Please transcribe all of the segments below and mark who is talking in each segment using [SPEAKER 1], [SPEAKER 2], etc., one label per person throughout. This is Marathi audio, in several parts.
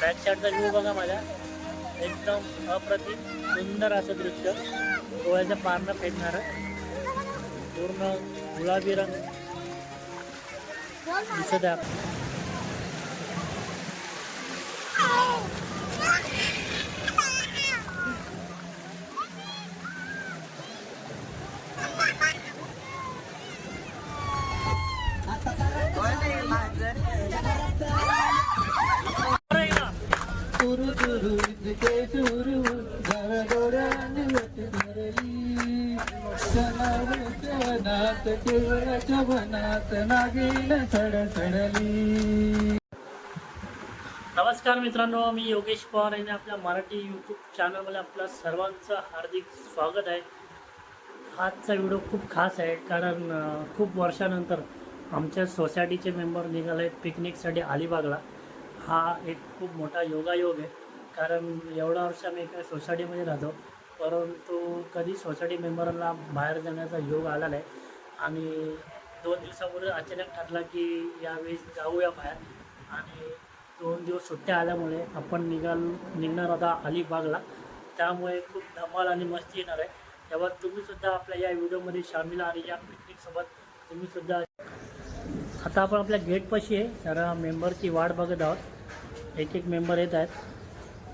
[SPEAKER 1] बॅक साईडचा व्ह्यू बघा माझ्या. एकदम अप्रतिम सुंदर असं दृश्य. डोळ्याचं पारणं फेडणारं. पूर्ण गुलाबी रंग दिसत आहे
[SPEAKER 2] तुरु तुरु इतके घर डोळ्याने वट धरली सणावरच्या वनात केवळाच्या वनात नागिन सडसडली
[SPEAKER 1] नमस्कार मित्रांनो मी योगेश पवार आणि आपल्या मराठी यूट्यूब चॅनलमध्ये आपलं सर्वांचं हार्दिक स्वागत आहे. आजचा व्हिडिओ खूप खास आहे कारण खूप वर्षानंतर आमच्या सोसायटीचे मेंबर निघाले आहेत पिकनिकसाठी अलिबागला. हा एक खूप मोठा योगायोग आहे. कारण एवढा वर्ष आम्ही एका सोसायटीमध्ये राहतो. परंतु कधी सोसायटी मेंबरला बाहेर जाण्याचा योग आला नाही. आणि दोन दिवसापूर्वी अचानक ठरला की यावेळेस जाऊया बाहेर. आणि दोन दिवस सुट्ट्या आल्यामुळे आपण निघाल निघणार होता अलिबागला. त्यामुळे खूप धमाल आणि मस्ती येणार आहे. तेव्हा तुम्ही सुद्धा आपल्या या व्हिडिओमध्ये सामील आणि या पिकनिकसोबत तुम्ही सुद्धा आता आपण आपल्या गेटपाशी आहे. जरा मेंबरची वाट बघत आहोत. एक एक मेंबर येत आहेत.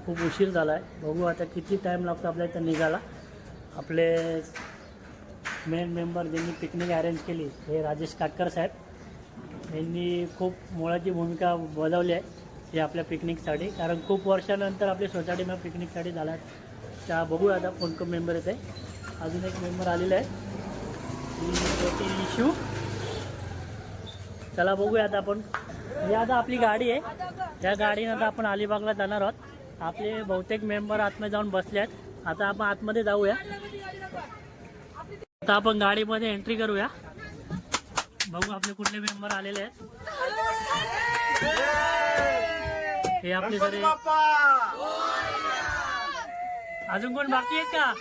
[SPEAKER 1] खूप उशीर झाला आहे बघू आता किती टाईम लागतो आपल्या इथं निघाला आपले मेन मेंबर ज्यांनी पिकनिक अरेंज केली हे राजेश काटकर साहेब. यांनी खूप मुळाची भूमिका बजावली आहे हे आपल्या पिकनिकसाठी कारण खूप वर्षानंतर आपल्या सोसायटीमध्ये पिकनिकसाठी झाला आहे त्या बघूया आता कोण कोण मेंबर येते आहे अजून एक मेंबर आलेला आहे. इशू चला बघूया आता आपण. ही आता आपली गाडी आहे. त्या गाडीनं आता आपण अलिबागला जाणार आहोत. आपले बहुतेक मेंबर आतमध्ये जाऊन बसले आहेत आता आपण आतमध्ये जाऊया. आता आपण गाडीमध्ये एंट्री करूया. बघू आपले कुठले मेंबर आलेले आहेत. हे आपले सगळे अजून कोण बाकी आहेत का?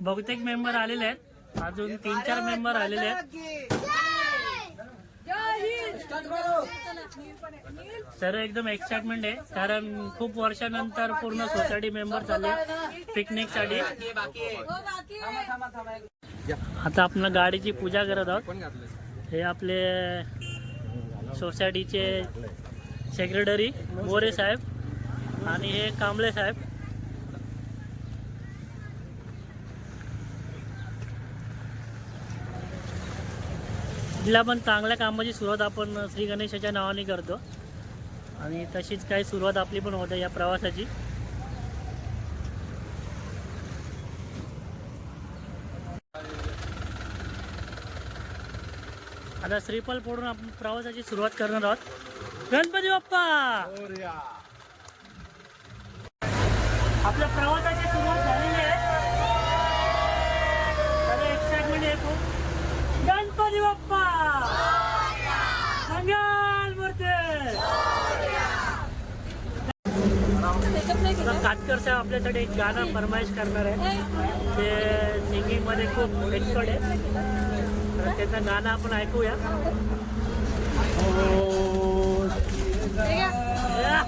[SPEAKER 1] बहुतेक मेंबर आलेले आहेत. अजून तीन चार मेंबर आलेले आहेत. सर एकदम एक्साइटमेंट आहे. कारण खूप वर्षानंतर पूर्ण सोसायटी मेंबर झाले पिकनिकसाठी आता आपण गाडीची पूजा करत आहोत. हे आपले सोसायटीचे सेक्रेटरी मोरे साहेब. आणि हे कांबळे साहेब. तिला पण चांगल्या कामाची सुरुवात आपण श्री गणेशाच्या नावाने करतो. आणि तशीच काही सुरुवात आपली पण होते या प्रवासाची. आता श्रीफल फोडून आपण प्रवासाची सुरुवात करणार आहोत. गणपती बाप्पा! आपल्या प्रवासाची सुरुवात झालेली आहे त्याला एक्साइटमेंट आहे खूप गणपती बाप्पा मंगल मूर्ती काटकर साहेब आपल्यासाठी एक गाणं फरमाईश करणार आहे ते सिंगिंगमध्ये खूप एक्सपर्ट आहे तर त्याचं गाणं आपण ऐकूया. या.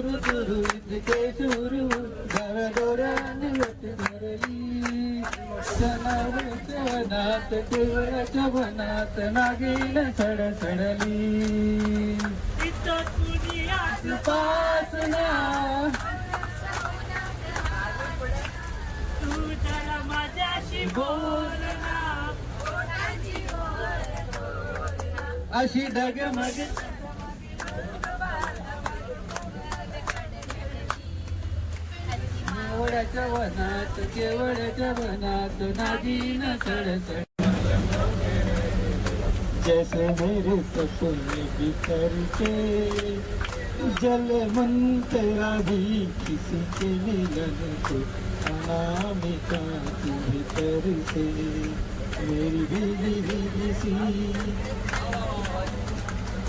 [SPEAKER 2] गुरु गुरु इतके सुरू. घर डोळ्याने वट धरली. सणावत वनात केवळच्या वनात अशी सडसडली. उपासना. आवडाच्या वनात केवड्याच्या वनात नागिन सडसड जैसे मेरे सपने बिखरते जल मन तेरा भी किसी के मिलन को अनामिका तू भीतर से मेरी भीगी भीगी सी।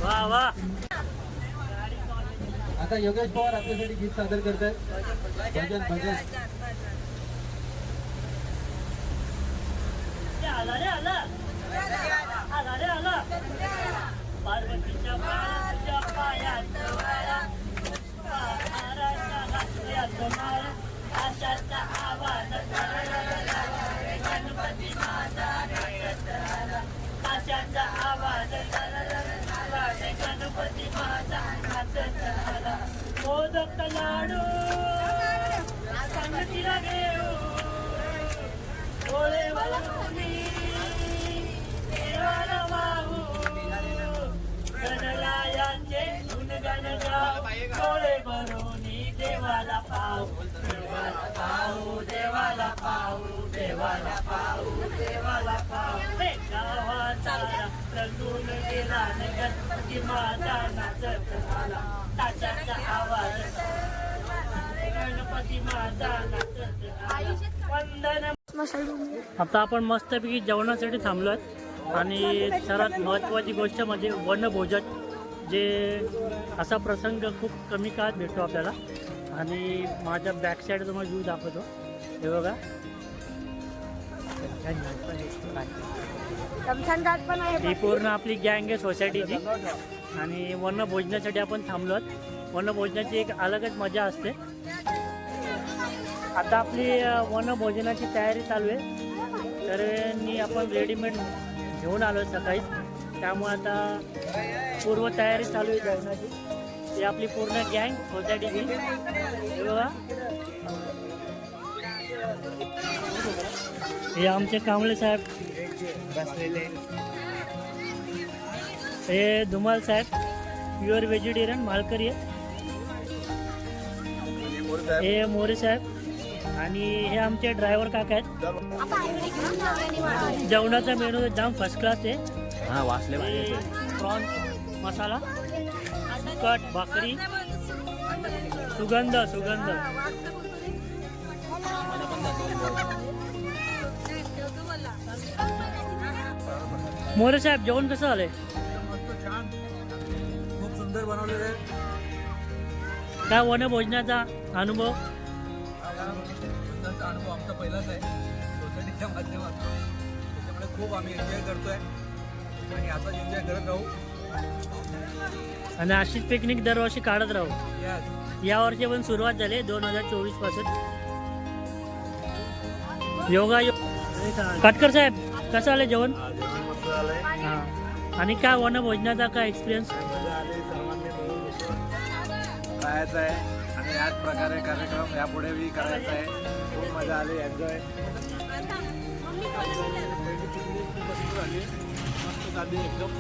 [SPEAKER 1] वाह वाह।
[SPEAKER 2] आता योगेश पवार आपल्यासाठी गीत सादर करत आहेत भजन भजन.
[SPEAKER 1] आला रे आला. आला रे आला. पार्वतीच्या मोदक लाडू संगतीला घेऊ डोळे देवाला वाहू. गणरायांचे गुणगान गाऊ. डोळे भरूनी देवाला पाहू. देवाला पाहू देवाला पाहू देवाला पाहू देवाला पाहू. गावाचा रंगून गेला न माझा नाचत आला ताशाचा आवाज गणपती माझा नाचत आला वंदन आता आपण मस्तपैकी जेवणासाठी थांबलो आहेत आणि सर्वात महत्त्वाची गोष्ट म्हणजे वनभोजन जे असा प्रसंग खूप कमी काळात भेटतो आपल्याला. आणि माझ्या बॅक साईड तुम्हाला व्ह्यू दाखवतो. हे बघा. ही पूर्ण आपली गँग आहे सोसायटीची आणि वनभोजनासाठी आपण थांबलो आहोत वनभोजनाची एक अलगच मजा असते. आता आपली वनभोजनाची तयारी चालू आहे. तर मी आपण रेडीमेड घेऊन आलो सकाळी त्यामुळे आता पूर्व तयारी चालू आहे जेवणाची. ती आपली पूर्ण गँग सोसायटीची हे. बघा. हे आमचे कांबळे साहेब. हे धुमाल साहेब. प्युअर व्हेजिटेरियन मालकरी आहे हे मोरे साहेब. आणि हे आमचे ड्रायव्हर काका आहेत. जेवणाचा मेनू जाम फर्स्ट क्लास आहे.
[SPEAKER 3] हा वाचले
[SPEAKER 1] प्रॉन्स मसाला कट भाकरी सुगंध सुगंध. मोरे साहेब जेवण कसं झालंय?
[SPEAKER 2] खूप सुंदर बनवलेले आहे.
[SPEAKER 1] काय वनभोजनाचा अनुभव?
[SPEAKER 2] पहिलाच आहे. सोसायटीच्या माध्यमातून. त्याच्यामुळे खूप आम्ही एन्जॉय करतोय. आणि असाच एन्जॉय करत राहू.
[SPEAKER 1] आणि अशीच पिकनिक दरवर्षी काढत राहू.
[SPEAKER 2] याच
[SPEAKER 1] या वर्षी पण सुरुवात झाली दोन हजार चोवीसपासून. योगा यो काटकर साहेब कसं आलं जेवण? हा आणि काय वनभोजनाचा काय एक्सपिरियन्स
[SPEAKER 3] करायचं आहे. आणि याच प्रकारे कार्यक्रम यापुढे बी करायचा आहे. खूप मजा आली एन्जॉय मस्त झाली एकदम.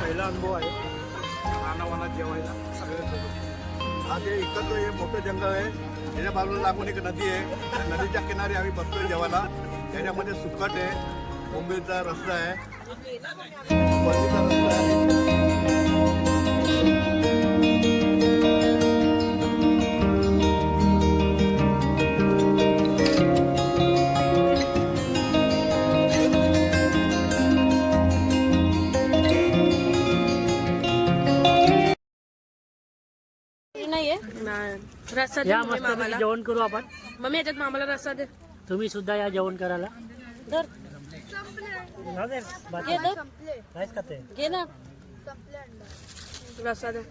[SPEAKER 3] पहिला अनुभव आहे. रानावनात जेवायला सगळ्यांसोबत
[SPEAKER 4] हा ते इकडचं हे मोठं जंगल आहे. त्याच्या बाजूला लागून एक नदी आहे. त्या नदीच्या किनारी आम्ही बसतोय जेवायला. त्याच्यामध्ये सुकट आहे. मुंबईचा रस्ता आहे. रस्ता आहे.
[SPEAKER 5] रस्सा दे
[SPEAKER 1] या
[SPEAKER 5] मम्मी
[SPEAKER 1] मस्त
[SPEAKER 5] मामाला.
[SPEAKER 1] जेवण करू आपण.
[SPEAKER 5] मम्मी याच्यात मामाला रस्सा दे.
[SPEAKER 1] तुम्ही सुद्धा या जेवण करायला.
[SPEAKER 5] धर.
[SPEAKER 1] जाऊ दे, बाकी.
[SPEAKER 5] घे धर
[SPEAKER 1] काहीच खाते
[SPEAKER 5] घे ना. रस्सा दे.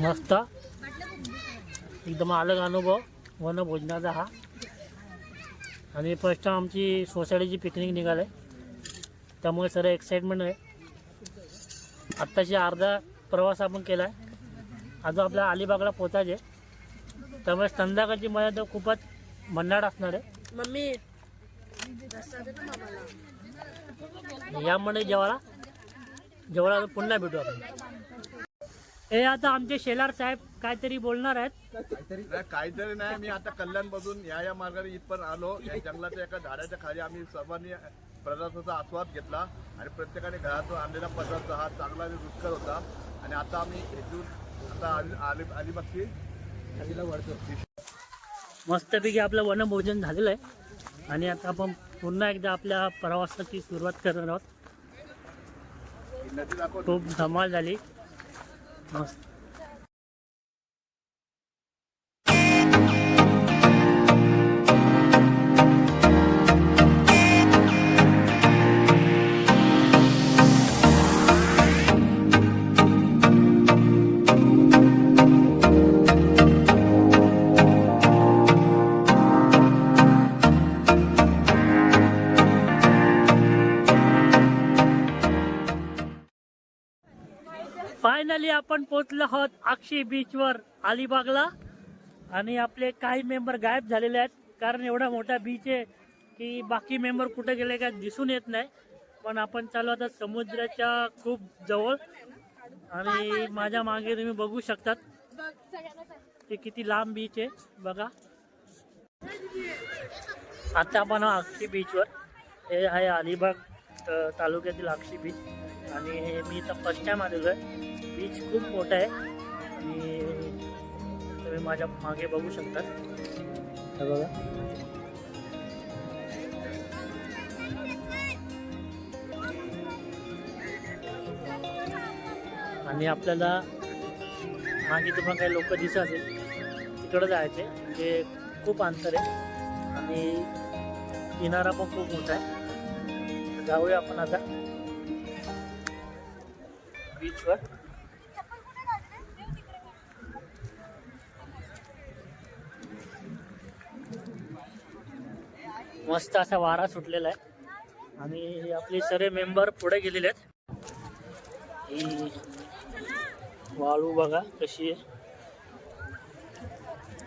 [SPEAKER 1] मस्त. एकदम अलग अनुभव. वनभोजनाचा हा. आणि फर्स्ट टाइम आमची सोसायटीची पिकनिक निघाले. त्यामुळे सर्व एक्साइटमेंट आहे. आत्ताशी अर्धा प्रवास आपण केला आहे अजून आपल्या अलिबागला पोचायचे त्यामुळे संध्याकाळची मजा तर खूपच भन्नाट असणार आहे.
[SPEAKER 5] मम्मी. मामाला
[SPEAKER 1] यामध्ये जेवायला जेवायला पुन्हा भेटू आपण. हे आता आमचे शेलार साहेब काहीतरी बोलणार आहेत.
[SPEAKER 4] काहीतरी नाही मी आता कल्याण मधून या या मार्गाने इथपर्यंत आलो. या जंगलाच्या एका झाडाच्या खाली आम्ही सर्वांनी पदार्थाचा आस्वाद घेतला. आणि प्रत्येकाने घरातून आणलेला पदार्थ हा चांगला रुचकर होता. आणि आता आम्ही इथून आता अली- अली अलिबागची
[SPEAKER 1] मस्तपैकी आपलं वनभोजन झालेलं आहे. आणि आता आपण पुन्हा एकदा आपल्या प्रवासाची सुरुवात करणार आहोत.
[SPEAKER 4] नदी दाखव
[SPEAKER 1] खूप धमाल झाली. मस्त. आपण पोहोचलो आहोत अक्षी बीचवर अलिबागला. आणि आपले काही मेंबर गायब झालेले आहेत. कारण एवढा मोठा बीच आहे की बाकी मेंबर कुठे गेले काय दिसून येत नाही. पण आपण चालू आता समुद्राच्या खूप जवळ. आणि माझ्या मागे तुम्ही बघू शकतात ते किती लांब बीच आहे. बघा. आता आपण अक्षी बीचवर हे आहे अलिबाग तालुक्यातील अक्षी बीच आणि हे मी इथं फर्स्ट टाइम आलेलो आहे. बीच खूप मोठा आहे. आणि तुम्ही माझ्या मागे बघू शकता हे बघा. आणि आपल्याला मागे तुम्हाला काही लोक दिसत असेल तिकडं जायचे म्हणजे खूप अंतर आहे. आणि किनारा पण खूप मोठा आहे. जाऊया आपण आता. बीचवर मस्त असा वारा सुटलेला आहे. आणि आपले सगळे मेंबर पुढे गेलेले आहेत. ही वाळू बघा कशी आहे.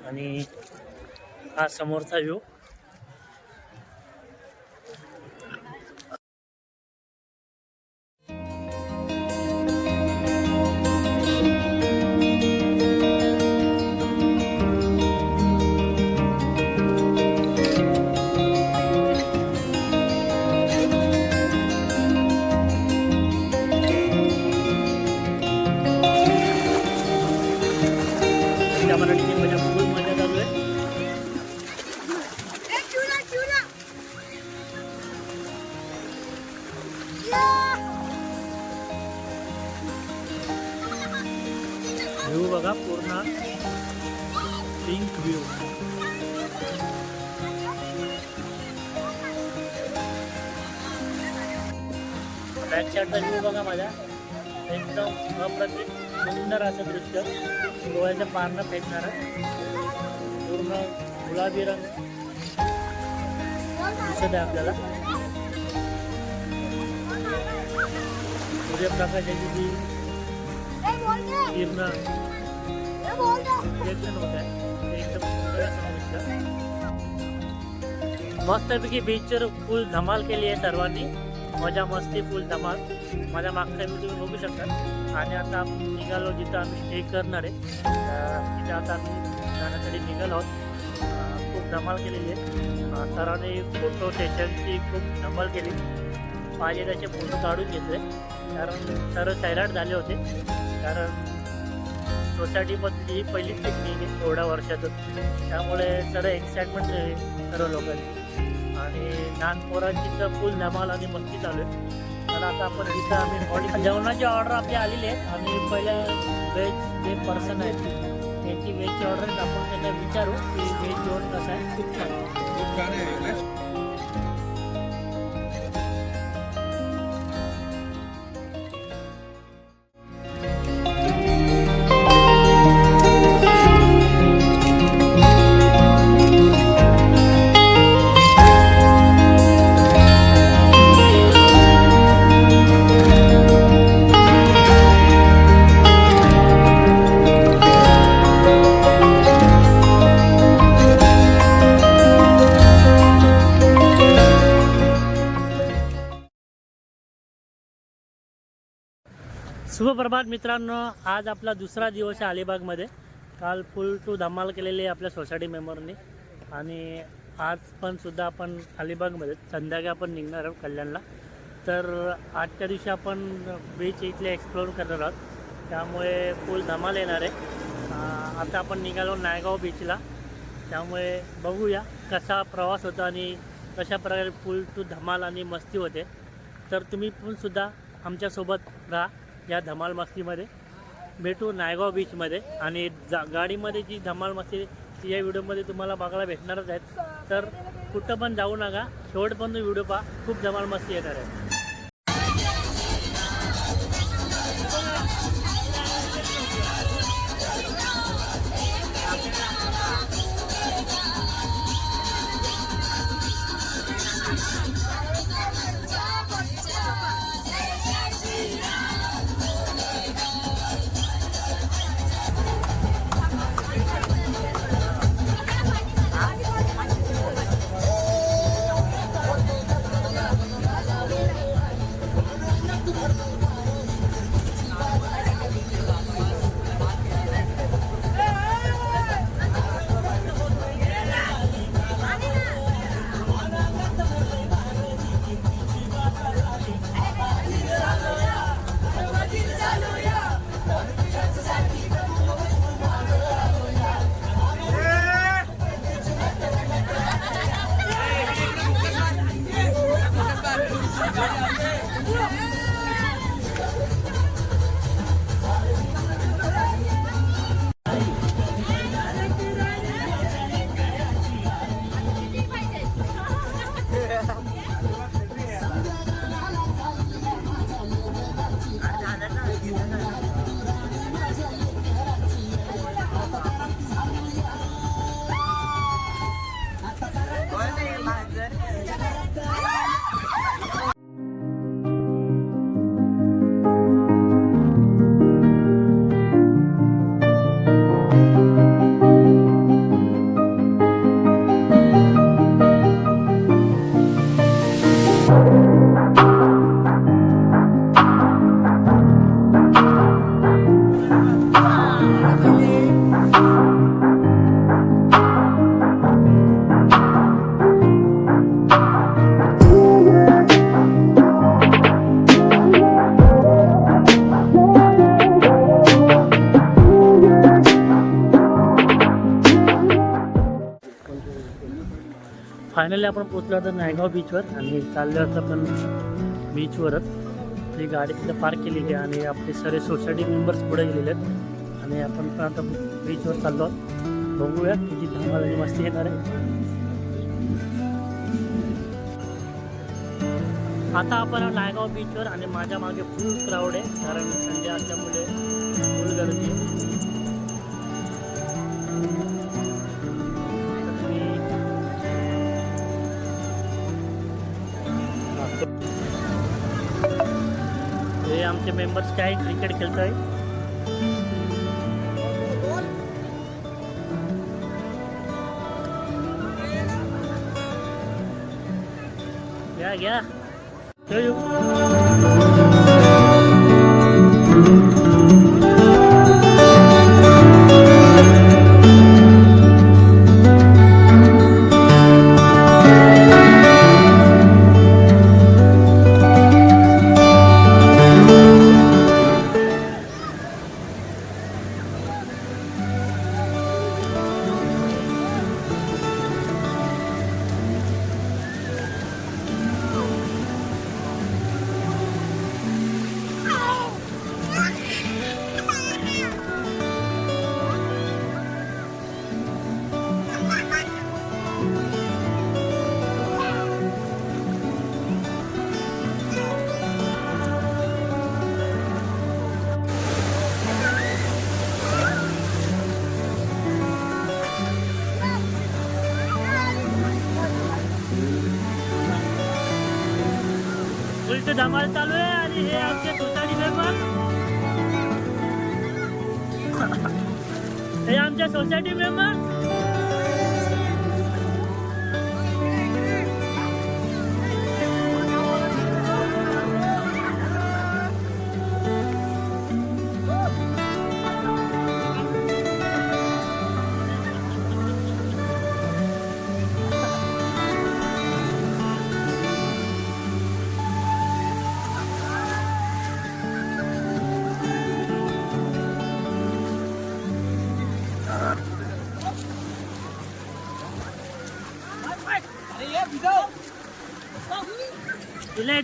[SPEAKER 1] आणि हा समोरचा व्ह्यू व्ह्यू बघा पूर्ण पिंक व्ह्यू बॅक साईडचा व्ह्यू बघा माझ्या. एकदम अप्रतिम सुंदर असं दृश्य. डोळ्याच्या पारणं फेकणारं. पूर्ण गुलाबी रंग दिसत आहे आपल्याला. सूर्यप्रकाशाची जी किरण. मस्तपैकी बीचवर फुल धमाल केली आहे सर्वांनी. मजा मस्ती फुल धमाल. माझ्या मागचा व्ह्यू तुम्ही बघू शकता. आणि आता आपण निघालो जिथं आम्ही स्टे करणार आहे. तिथे आता आम्ही जाण्यासाठी निघालो आहोत. खूप धमाल केलेली आहे. सरांनी फोटो सेशनची खूप धमाल केली. पाहिजे त्याचे फोटो काढून घेतले. कारण सर सैराट झाले होते. कारण सोसायटीमधली ही पहिलीच पिकनिक आहे एवढ्या वर्षातून त्यामुळे सगळं एक्साइटमेंट आहे सर्व लोकांची. आणि लहान पोरांची तर फुल धमाल आणि मस्ती चालू आहे. तर आता आपण इथं आम्ही जेवणाची ऑर्डर आपली आलेली आहे. आणि पहिल्या व्हेज जे पर्सन आहेत त्यांची व्हेजची ऑर्डर आपण त्यांना विचारू की व्हेज जेवण कसं आहे. खूप छान.
[SPEAKER 2] खूप छान आहे.
[SPEAKER 1] सुप्रभात मित्रांनो आज आपला दुसरा दिवस आहे अलिबागमध्ये. काल फुल टू धमाल केलेली आहे आपल्या सोसायटी मेंबरनी. आणि आज पण सुद्धा आपण अलिबागमध्ये संध्याकाळी आपण निघणार आहोत कल्याणला. तर आजच्या दिवशी आपण बीच इथले एक्सप्लोर करणार आहोत. त्यामुळे फुल धमाल येणार आहे. आता आपण निघालो नायगाव बीचला त्यामुळे बघूया कसा प्रवास होता आणि कशा प्रकारे फुल टू धमाल आणि मस्ती होते. तर तुम्ही पण सुद्धा आमच्यासोबत राहा. या धमाल मस्तीमध्ये भेटू नायगाव बीचमध्ये. आणि जा गाडीमध्ये जी धमाल मस्ती ती या व्हिडिओमध्ये तुम्हाला बघायला भेटणारच आहेत. तर कुठं पण जाऊ नका. शेवटपर्यंत व्हिडिओ पहा. खूप धमाल मस्ती येणार आहे. आपण पोचलो आता नायगाव बीचवर आणि चाललो आता आपण बीचवरच ती गाडी तिथं पार्क केलेली आहे आणि आपले सगळे सोसायटी मेंबर्स पुढे गेलेले आहेत. आणि आपण पण आता बीचवर चाललो आहोत. बघूया किती धमाल आणि मस्ती येणार आहे. आता आपण नायगाव बीचवर आणि माझ्या मागे फुल क्राऊड आहे. कारण संडे असल्यामुळे फुल गर्दी आहे. आमचे मेंबर्स काय क्रिकेट खेळत आहे घ्या घ्या धमाल चालू आहे आणि हे आमचे सोसायटी मेंबर हे आमच्या सोसायटी मेंबर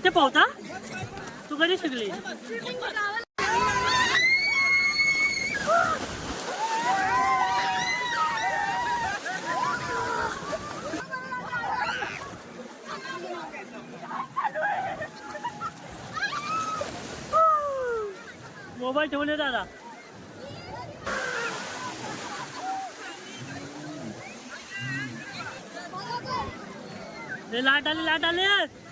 [SPEAKER 1] येते पोहता? तू कधी शिकली? मोबाईल ठेवले दादा. लाट आली लाट आली.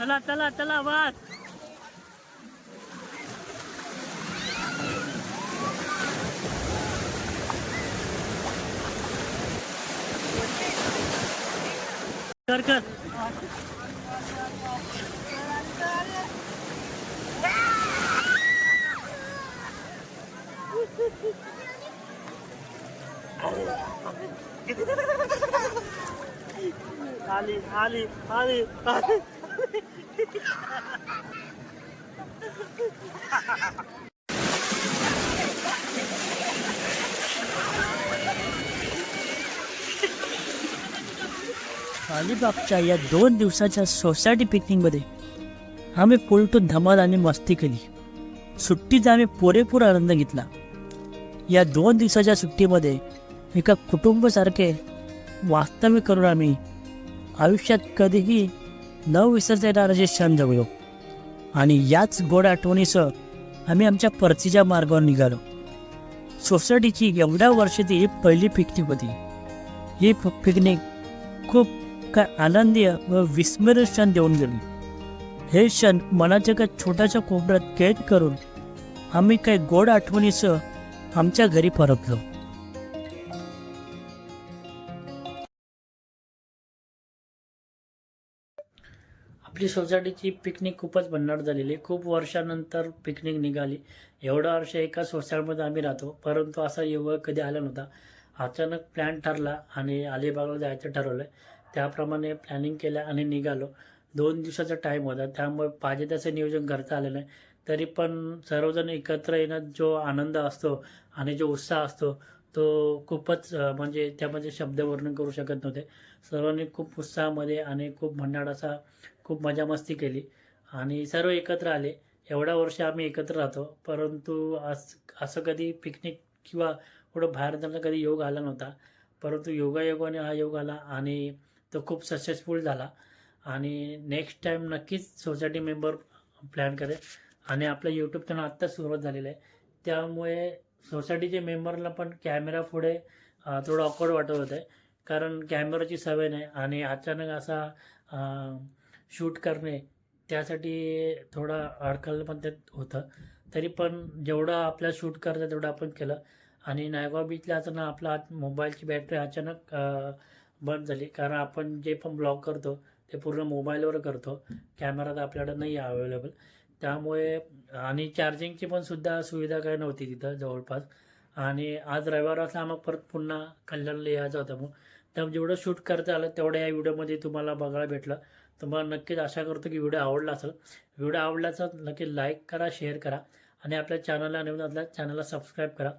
[SPEAKER 1] चला चला चला वाद कर कर आली आली आली आली अलिबागच्या या दोन दिवसाच्या सोसायटी पिकनिकमध्ये आम्ही फुलटू धमाल आणि मस्ती केली. सुट्टीचा आम्ही पुरेपूर आनंद घेतला. या दोन दिवसाच्या सुट्टीमध्ये एका कुटुंबासारखे वास्तव्य करून आम्ही आयुष्यात कधीही न विसरता येणार असे क्षण जगलो. आणि याच गोड आठवणीसह आम्ही आमच्या परतीच्या मार्गावर निघालो. सोसायटीची एवढ्या वर्षाची ही पहिली पिकनिक होती. ही पिकनिक खूप काय आनंदी व विस्मरणीय क्षण देऊन गेली. हे क्षण मनाच्या एका छोट्याशा कोपऱ्यात कैद करून आम्ही काही गोड आठवणीसह आमच्या घरी परतलो. आपली सोसायटीची पिकनिक खूपच भन्नाट झालेली खूप वर्षानंतर पिकनिक निघाली. एवढं वर्ष एका सोसायटीमध्ये आम्ही राहतो परंतु असा युवक कधी आला नव्हता. अचानक प्लॅन ठरला आणि अलिबागला जायचं ठरवलं. त्याप्रमाणे प्लॅनिंग केलं आणि निघालो. दोन दिवसाचा टाईम होता. त्यामुळे पाहिजे त्याचं नियोजन करता आलं नाही. तरी पण सर्वजण एकत्र येण्यात जो आनंद असतो आणि जो उत्साह असतो तो खूपच म्हणजे त्यामध्ये शब्द वर्णन करू शकत नव्हते. सर्वांनी खूप उत्साहामध्ये आणि खूप भन्नाट असा खूप मजामस्ती केली. आणि सर्व एकत्र आले. एवढ्या वर्ष आम्ही एकत्र राहतो. परंतु आज असं कधी पिकनिक किंवा कुठं बाहेर जाणं कधी योग आला नव्हता. परंतु योगायोगाने हा योग आला आणि तो खूप सक्सेसफुल झाला. आणि नेक्स्ट टाईम नक्कीच सोसायटी मेंबर प्लॅन करेल. आणि आपलं यूट्यूब चॅनल आत्ताच सुरुवात झालेलं आहे. त्यामुळे सोसायटीचे मेंबरला पण कॅमेरा पुढे थोडं ऑकवर्ड वाटत होतं. आहे कारण कॅमेराची सवय नाही आणि अचानक असा शूट करणे त्यासाठी थोडं अडकलं पण त्यात होतं. तरी पण जेवढं आपल्या शूट करतं तेवढं आपण केलं. आणि नायगाव बीचला असताना आपला मोबाईलची बॅटरी अचानक बंद झाली. कारण आपण जे पण ब्लॉग करतो ते पूर्ण मोबाईलवर करतो. कॅमेरा तर आपल्याकडे नाही आहे अवेलेबल त्यामुळे आणि चार्जिंगची पण सुद्धा सुविधा काही नव्हती तिथं जवळपास. आणि आज रविवार असला मग परत पुन्हा कल्याणला यायचं होतं मग त्यामुळे जेवढं शूट करता आलं तेवढं या व्हिडिओमध्ये तुम्हाला बघायला भेटलं. तुम्हाला नक्कीच आशा करतो की व्हिडिओ आवडला असेल. व्हिडिओ आवडला नक्की लाईक करा शेअर करा. आणि आपल्या चॅनलला नवीन असल्यास चॅनलला सबस्क्राईब करा.